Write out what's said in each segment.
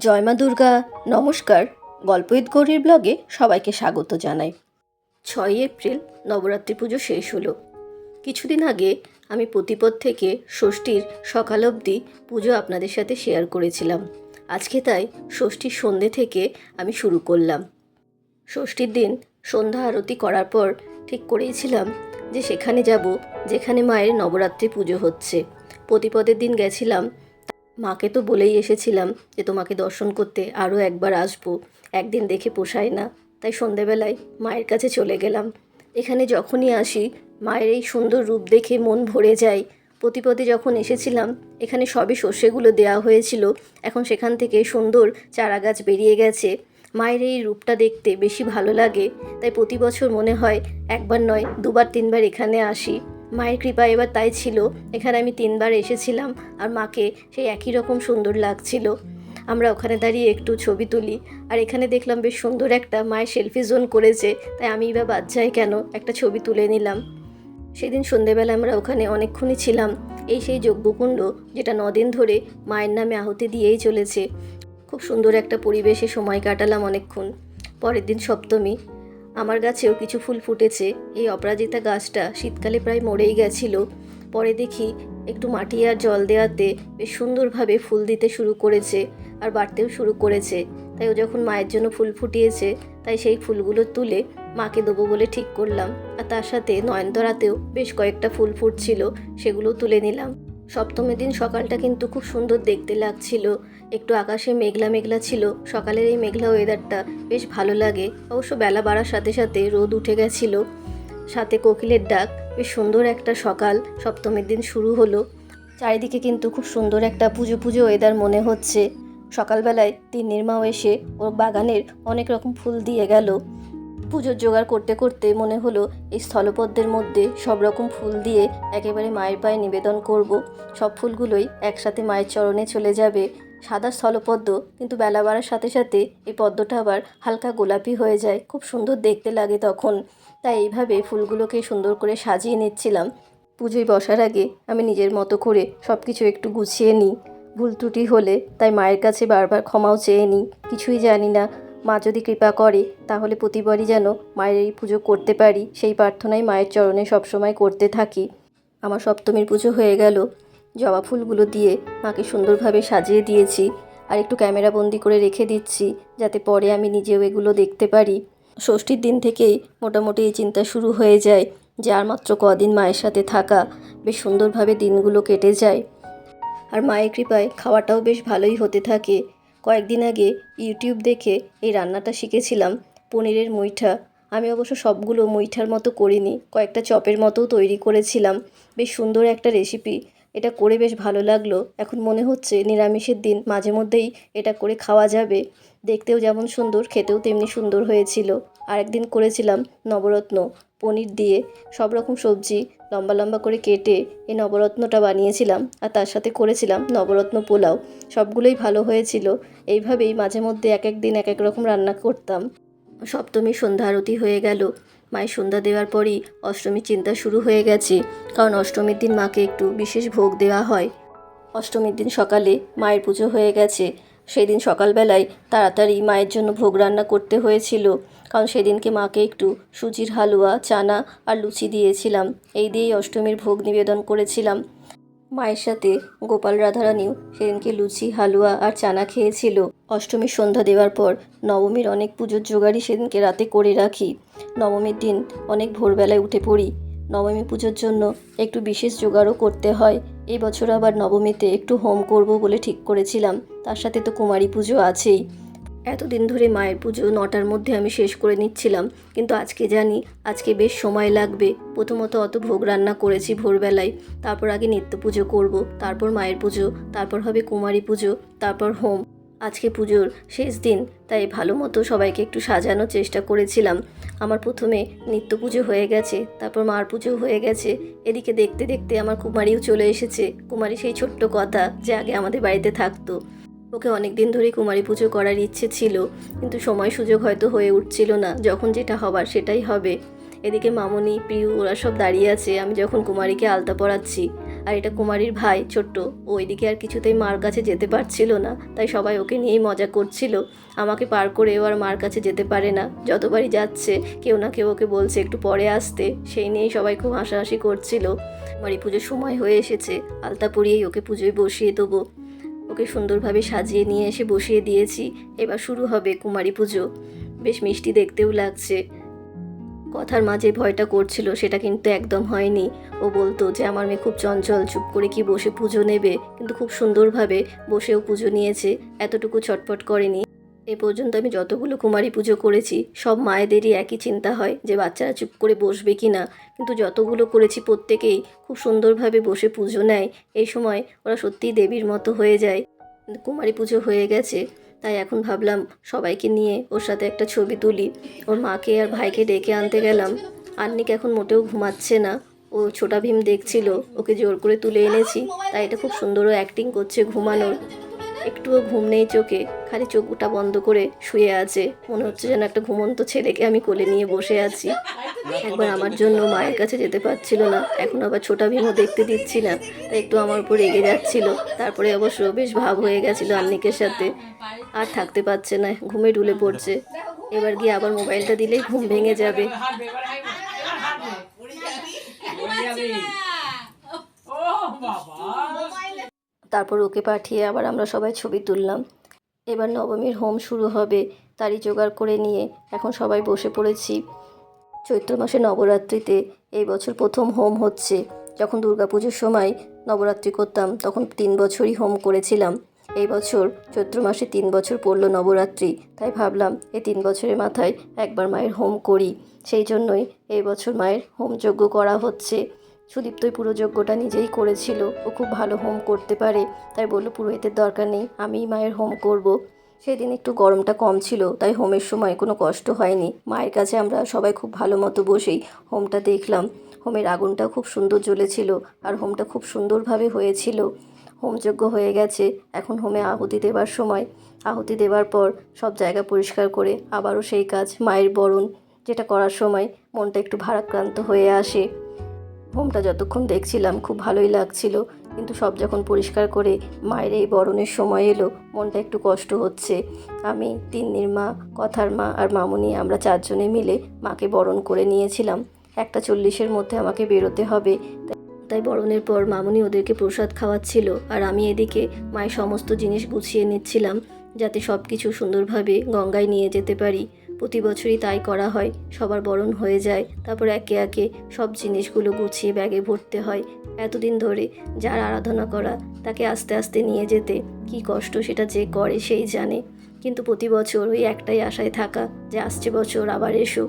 জয় মা দুর্গা, নমস্কার। গল্পইত গৌরীর ব্লগে সবাইকে স্বাগত জানাই। ছয় এপ্রিল নবরাত্রি পুজো শেষ হলো। কিছুদিন আগে আমি প্রতিপদ থেকে ষষ্ঠীর সকাল অবধি পুজো আপনাদের সাথে শেয়ার করেছিলাম। আজকে তাই ষষ্ঠীর সন্ধে থেকে আমি শুরু করলাম। ষষ্ঠীর দিন সন্ধ্যা আরতি করার পর ঠিক করেইছিলাম যে সেখানে যাব, যেখানে মায়ের নবরাত্রি পুজো হচ্ছে। প্রতিপদের দিন গেছিলাম মাকে তো বলেই এসেছিলাম যে তোমাকে দর্শন করতে আরও একবার আসব। একদিন দেখে পোষায় না। তাই সন্ধেবেলায় মায়ের কাছে চলে গেলাম। এখানে যখনই আসি, মায়ের এই সুন্দর রূপ দেখে মন ভরে যায়। প্রতিপদে যখন এসেছিলাম, এখানে সবই শস্যগুলো দেওয়া হয়েছিল। এখন সেখান থেকে সুন্দর চারা গাছ বেরিয়ে গেছে। মায়ের এই রূপটা দেখতে বেশি ভালো লাগে। তাই প্রতি বছর মনে হয় একবার নয়, দুবার, তিনবার এখানে আসি। মায়ের কৃপা এবার তাই ছিল। এখানে আমি তিনবার এসেছিলাম আর মাকে সেই একই রকম সুন্দর লাগছিল। আমরা ওখানে দাঁড়িয়ে একটু ছবি তুলি। আর এখানে দেখলাম বেশ সুন্দর একটা মায়ের সেলফি জোন করেছে। তাই আমি বা বাচ্চায় কেন? একটা ছবি তুলে নিলাম। সেদিন সন্ধেবেলা আমরা ওখানে অনেকক্ষণই ছিলাম। এই সেই যজ্ঞকুণ্ড যেটা নদিন ধরে মায়ের নামে আহুতি দিয়েই চলেছে। খুব সুন্দর একটা পরিবেশে সময় কাটালাম অনেকক্ষণ। পরের দিন সপ্তমী। আমার গাছেও কিছু ফুল ফুটেছে। এই অপরাজিতা গাছটা শীতকালে প্রায় মরেই গেছিল। পরে দেখি একটু মাটি আর জল দেওয়াতে বেশ সুন্দরভাবে ফুল দিতে শুরু করেছে আর বাড়তেও শুরু করেছে। তাই ও যখন মায়ের জন্য ফুল ফুটিয়েছে, তাই সেই ফুলগুলো তুলে মাকে দেবো বলে ঠিক করলাম। আর তার সাথে নয়নতরাতেও বেশ কয়েকটা ফুল ফুটছিল সেগুলোও তুলে নিলাম। সপ্তমীর দিন সকালটা কিন্তু খুব সুন্দর দেখতে লাগছিল। একটু আকাশে মেঘলা মেঘলা ছিল। সকালের এই মেঘলা ওয়েদারটা বেশ ভালো লাগে। অবশ্য বেলা বাড়ার সাথে সাথে রোদ উঠে গেছিল। সাথে কোকিলের ডাক। বেশ সুন্দর একটা সকাল। সপ্তমীর দিন শুরু হলো। চারিদিকে কিন্তু খুব সুন্দর একটা পুজো পুজো ওয়েদার মনে হচ্ছে। সকালবেলায় তিন্নির মাও এসে ওর বাগানের অনেক রকম ফুল দিয়ে গেল। পুজোর জোগাড় করতে করতে মনে হলো, এই স্থলপদ্মের মধ্যে সব রকম ফুল দিয়ে একেবারে মায়ের পায়ে নিবেদন করব। সব ফুলগুলোই একসাথে মায়ের চরণে চলে যাবে। সাদা স্থলপদ্ম, কিন্তু বেলা বাড়ার সাথে সাথে এই পদ্মটা আবার হালকা গোলাপি হয়ে যায়। খুব সুন্দর দেখতে লাগে তখন। তাই এইভাবে ফুলগুলোকে সুন্দর করে সাজিয়ে নিচ্ছিলাম। পুজোয় বসার আগে আমি নিজের মতো করে সব কিছু একটু গুছিয়ে নিই। ভুল ত্রুটি হলে তাই মায়ের কাছে বারবার ক্ষমাও চেয়ে নিই। কিছুই জানি না মা যদি কৃপা করে, তাহলে প্রতিবারই যেন মায়ের এই পুজো করতে পারি। সেই প্রার্থনাই মায়ের চরণে সবসময় করতে থাকি। আমার সপ্তমীর পুজো হয়ে গেল। জবা ফুলগুলো দিয়ে মাকে সুন্দরভাবে সাজিয়ে দিয়েছি। আর একটু ক্যামেরা বন্দি করে রেখে দিচ্ছি, যাতে পরে আমি নিজেও এগুলো দেখতে পারি। ষষ্ঠীর দিন থেকেই মোটামুটি এই চিন্তা শুরু হয়ে যায় যে আর মাত্র কদিন মায়ের সাথে থাকা। বেশ সুন্দরভাবে দিনগুলো কেটে যায়। আর মায়ের কৃপায় খাওয়াটাও বেশ ভালোই হতে থাকে। কয়েকদিন আগে ইউটিউব দেখে এই রান্নাটা শিখেছিলাম, পনিরের মুইঠা। আমি অবশ্য সবগুলো মুইঠার মতো করিনি, কয়েকটা চপের মতোও তৈরি করেছিলাম। বেশ সুন্দর একটা রেসিপি। এটা করে বেশ ভালো লাগল। এখন মনে হচ্ছে নিরামিষের দিন, মাঝে মধ্যেই এটা করে খাওয়া যাবে। দেখতেও যেমন সুন্দর, খেতেও তেমনি সুন্দর হয়েছিল। আরেকদিন করেছিলাম নবরত্ন, পনির দিয়ে সব রকম সবজি লম্বা লম্বা করে কেটে এই নবরত্নটা বানিয়েছিলাম আর তার সাথে করেছিলাম নবরত্ন পোলাও। সবগুলোই ভালো হয়েছিল। এইভাবেই মাঝে মধ্যে এক এক দিন এক এক রকম রান্না করতাম। সপ্তমী সন্ধ্যা আরতি হয়ে গেল। মায়ের সন্ধ্যা দেওয়ার পরই অষ্টমীর চিন্তা শুরু হয়ে গেছে, কারণ অষ্টমীর দিন মাকে একটু বিশেষ ভোগ দেওয়া হয়। অষ্টমীর দিন সকালে মায়ের পুজো হয়ে গেছে। সেই দিন সকালবেলায় তাড়াতাড়ি মায়ের জন্য ভোগ রান্না করতে হয়েছিল। কারণ সেদিনকে মাকে একটু সুজির হালুয়া, চানা আর লুচি দিয়েছিলাম। এই দিয়েই অষ্টমীর ভোগ নিবেদন করেছিলাম। মায়ের সাথে গোপাল রাধারানীও সেদিনকে লুচি, হালুয়া আর চানা খেয়েছিল। অষ্টমীর সন্ধ্যা দেওয়ার পর নবমীর অনেক পুজোর জোগাড়ই সেদিনকে রাতে করে রাখি। নবমীর দিন অনেক ভোরবেলায় উঠে পড়ি। নবমী পুজোর জন্য একটু বিশেষ জোগাড়ও করতে হয়। এই বছর আবার নবমীতে একটু হোম করব বলে ঠিক করেছিলাম। তার সাথে তো কুমারী পুজো আছেই। এতদিন ধরে মায়ের পুজো নটার মধ্যে আমি শেষ করে নিচ্ছিলাম। কিন্তু আজকে জানি, আজকে বেশ সময় লাগবে। প্রথমত অত ভোগ রান্না করেছি ভোরবেলায়। তারপর আগে নিত্য পুজো করব, তারপর মায়ের পুজো, তারপর হবে কুমারী পুজো, তারপর হোম। আজকে পুজোর শেষ দিন, তাই ভালো মতো সবাইকে একটু সাজানোর চেষ্টা করেছিলাম। আমার প্রথমে নিত্য পুজো হয়ে গেছে, তারপর মার পুজো হয়ে গেছে। এদিকে দেখতে দেখতে আমার কুমারীও চলে এসেছে। কুমারী সেই ছোট্ট কথা যে আগে আমাদের বাড়িতে থাকতো। ওকে অনেক দিন ধরেই কুমারী পুজো করার ইচ্ছে ছিল, কিন্তু সময় সুযোগ হয়তো হয়ে উঠছিল না, যখন যেটা হবার সেটাই হবে। এদিকে মামনি, প্রিয়, ওরা সব দাঁড়িয়ে আছে, আমি যখন কুমারীকে আলতা পরাচ্ছি। আর এটা কুমারীর ভাই, ছোট্ট। ওইদিকে আর কিছুতেই মার কাছে যেতে পারছিল না। তাই সবাই ওকে নিয়েই মজা করছিল। আমাকে পার করে ও আর মার কাছে যেতে পারে না। যতবারই যাচ্ছে, কেউ না কেউ ওকে বলছে একটু পরে আসতে। সেই নিয়েই সবাই খুব হাসাহাসি করছিল। কুমারী পুজোর সময় হয়ে এসেছে। আলতা পরিয়েই ওকে পুজোয় বসিয়ে দেবো। ওকে সুন্দরভাবে সাজিয়ে নিয়ে এসে বসিয়ে দিয়েছি। এবার শুরু হবে কুমারী পুজো। বেশ মিষ্টি দেখতেও লাগছে। কথার মাঝে ভয়টা করছিল, সেটা কিন্তু একদম হয়নি। ও বলতো যে, আমার মেয়ে খুব চঞ্চল, চুপ করে কি বসে পুজো নেবে? কিন্তু খুব সুন্দরভাবে বসেও পুজো নিয়েছে, এতটুকু ছটপট করেনি। এ পর্যন্ত আমি যতগুলো কুমারী পুজো করেছি, সব মায়েদেরই একই চিন্তা হয় যে, বাচ্চারা চুপ করে বসবে কি না। কিন্তু যতগুলো করেছি প্রত্যেকেই খুব সুন্দরভাবে বসে পুজো নেয়। এই সময় ওরা সত্যিই দেবীর মতো হয়ে যায়। কুমারী পুজো হয়ে গেছে। তাই এখন ভাবলাম সবাইকে নিয়ে ওর সাথে একটা ছবি তুলি। ওর মাকে আর ভাইকে ডেকে আনতে গেলাম। আন্নিক এখন মোটেও ঘুমাচ্ছে না। ও ছোটা ভীম দেখছিল, ওকে জোর করে তুলে এনেছি। তাই এটা খুব সুন্দরও অ্যাক্টিং করছে ঘুমানোর। একটুও ঘুম নেই চোখে, খালি চোখটা বন্ধ করে শুয়ে আছে। মনে হচ্ছে যেন একটা ঘুমন্ত ছেলেকে আমি কোলে নিয়ে বসে আছি। একবার আমার জন্য মায়ের কাছে যেতে পারছিল না। এখন আবার ছোটা ভীমও দেখতে দিচ্ছি না। তাই একটু আমার উপর রেগে যাচ্ছিল। তারপরে অবশ্য বেশ ভাব হয়ে গেছিল আন্নিকের সাথে। আর থাকতে পারছে না, ঘুমে ঢুলে পড়ছে। এবার গিয়ে আবার মোবাইলটা দিলেই ঘুম ভেঙে যাবে। তারপর ওকে পাঠিয়ে আবার আমরা সবাই ছবি তুললাম। এবার নবমীর হোম শুরু হবে, তারই জোগাড় করে নিয়ে। এখন সবাই বসে পড়েছি। চৈত্র মাসে নবরাত্রিতে এই বছর প্রথম হোম হচ্ছে। যখন দুর্গাপুজোর সময় নবরাত্রি করতাম, তখন তিন বছরই হোম করেছিলাম। এই বছর চৈত্র মাসে তিন বছর পড়ল নবরাত্রি, তাই ভাবলাম এই তিন বছরের মাথায় একবার মায়ের হোম করি। সেই জন্যই এই বছর মায়ের হোম যজ্ঞ করা হচ্ছে। সুদীপ্তই পুরো যজ্ঞটা নিজেই করেছিল। ও খুব ভালো হোম করতে পারে। তাই বলল, পুরোহিতের দরকার নেই, আমিই মায়ের হোম করব। সেদিন একটু গরমটা কম ছিল, তাই হোমের সময় কোনো কষ্ট হয়নি। মায়ের কাছে আমরা সবাই খুব ভালো মতো বসেই হোমটা দেখলাম। হোমের আগুনটা খুব সুন্দর জ্বলেছিল আর হোমটা খুব সুন্দরভাবে হয়েছিল। হোমযজ্ঞ হয়ে গেছে, এখন হোমে আহুতি দেবার সময়। আহুতি দেবার পর সব জায়গা পরিষ্কার করে আবারও সেই কাজ, মায়ের বরণ যেটা করার সময় মনটা একটু ভারাক্রান্ত হয়ে আসে। হোমটা যতক্ষণ দেখছিলাম খুব ভালোই লাগছিল। কিন্তু সব যখন পরিষ্কার করে মায়ের এই বরণের সময় এলো, মনটা একটু কষ্ট হচ্ছে। আমি, তিন্নির মা, কথার মা আর মামুনি আমরা চারজনে মিলে মাকে বরণ করে নিয়েছিলাম। একটা চল্লিশের মধ্যে আমাকে বেরোতে হবে। তাই- বরণের পর মামুনি ওদেরকে প্রসাদ খাওয়াচ্ছিল আর আমি এদিকে মায়ের সমস্ত জিনিস গুছিয়ে নিচ্ছিলাম যাতে সব কিছু সুন্দরভাবে গঙ্গায় নিয়ে যেতে পারি। প্রতি বছরই তাই করা হয়, সবার বরণ হয়ে যায়। তারপর একে একে সব জিনিসগুলো গুছিয়ে ব্যাগে ভরতে হয়। এতদিন ধরে যার আরাধনা করা, তাকে আস্তে আস্তে নিয়ে যেতে কি কষ্ট সেটা যে করে সেই জানে। কিন্তু প্রতি বছর ওই একটাই আশায় থাকা যে আসছে বছর আবার এসো।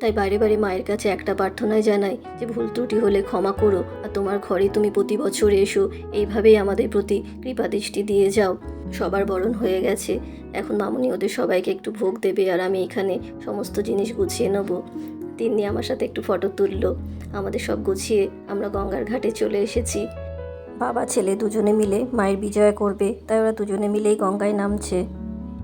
তাই বারে বারে মায়ের কাছে একটা প্রার্থনাই জানাই যে ভুল ত্রুটি হলে ক্ষমা করো আর তোমার ঘরে তুমি প্রতি বছর এসো। এইভাবেই আমাদের প্রতি কৃপা দৃষ্টি দিয়ে যাও। সবার বরণ হয়ে গেছে। এখন মামুনি ওদের সবাইকে একটু ভোগ দেবে আর আমি এখানে সমস্ত জিনিস গুছিয়ে নেব। তিনি আমার সাথে একটু ফটো তুললো। আমাদের সব গুছিয়ে আমরা গঙ্গার ঘাটে চলে এসেছি। বাবা, ছেলে দুজনে মিলে মায়ের বিজয় করবে, তাই ওরা দুজনে মিলেই গঙ্গায় নামছে।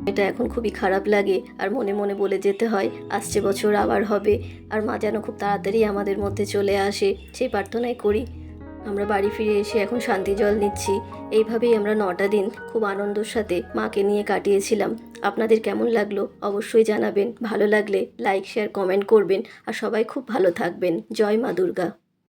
এটা এখন খুবই খারাপ লাগে, আর মনে মনে বলে যেতে হয়, আসছে বছর আবার হবে, আর মা যেন খুব তাড়াতাড়ি আমাদের মধ্যে চলে আসে, সেই প্রার্থনাই করি। আমরা বাড়ি ফিরে এসে এখন শান্তি জল নিচ্ছি। এইভাবেই আমরা নটা দিন খুব আনন্দের সাথে মাকে নিয়ে কাটিয়েছিলাম। আপনাদের কেমন লাগল অবশ্যই জানাবেন। ভালো লাগলে লাইক, শেয়ার, কমেন্ট করবেন। আর সবাই খুব ভালো থাকবেন। জয় মা দুর্গা।